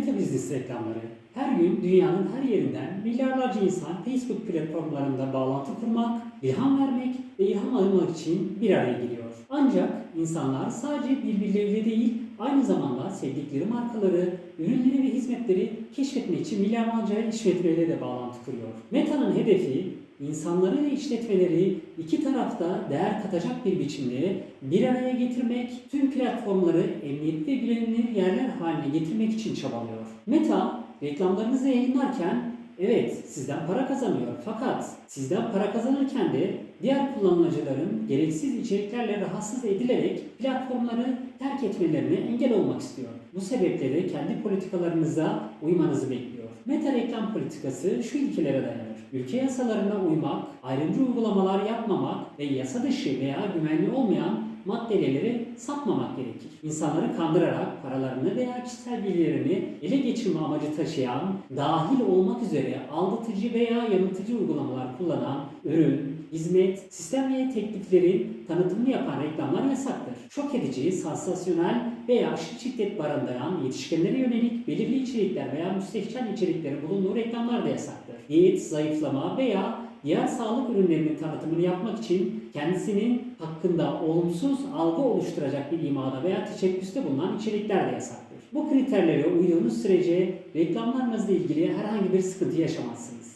Meta Business reklamları. Her gün dünyanın her yerinden milyarlarca insan Facebook platformlarında bağlantı kurmak, ilham vermek ve ilham almak için bir araya geliyor. Ancak insanlar sadece birbirleriyle değil, aynı zamanda sevdikleri markaları, ürünleri ve hizmetleri keşfetmek için milyarlarca işletmeyle de bağlantı kuruyor. Meta'nın hedefi insanları ve işletmeleri iki tarafta değer katacak bir biçimde bir araya getirmek, tüm platformları emniyetli ve güvenilir yerler haline getirmek için çabalıyor. Meta reklamlarınızı yayınlarken evet sizden para kazanıyor fakat sizden para kazanırken de diğer kullanıcıların gereksiz içeriklerle rahatsız edilerek platformları terk etmelerine engel olmak istiyor. Bu sebeple de kendi politikalarınıza uymanızı bekliyor. Meta reklam politikası şu ilkelere dayanır. Ülke yasalarına uymak, ayrımcı uygulamalar yapmamak ve yasa dışı veya güvenli olmayan maddeleri satmamak gerekir. İnsanları kandırarak paralarını veya kişisel bilgilerini ele geçirme amacı taşıyan, dahil olmak üzere aldatıcı veya yanıltıcı uygulamalar kullanan ürün, hizmet, sistem ve tekliflerin tanıtımını yapan reklamlar yasaktır. Şok edici, sansasyonel veya aşırı şiddet barındıran yetişkinlere yönelik belirli içerikler veya müstehcen içeriklerin bulunduğu reklamlar da yasaktır. Diyet, zayıflama veya diğer sağlık ürünlerinin tanıtımını yapmak için kendisinin hakkında olumsuz algı oluşturacak bir imada veya teşebbüste bulunan içerikler de yasaktır. Bu kriterlere uyduğunuz sürece reklamlarınızla ilgili herhangi bir sıkıntı yaşamazsınız.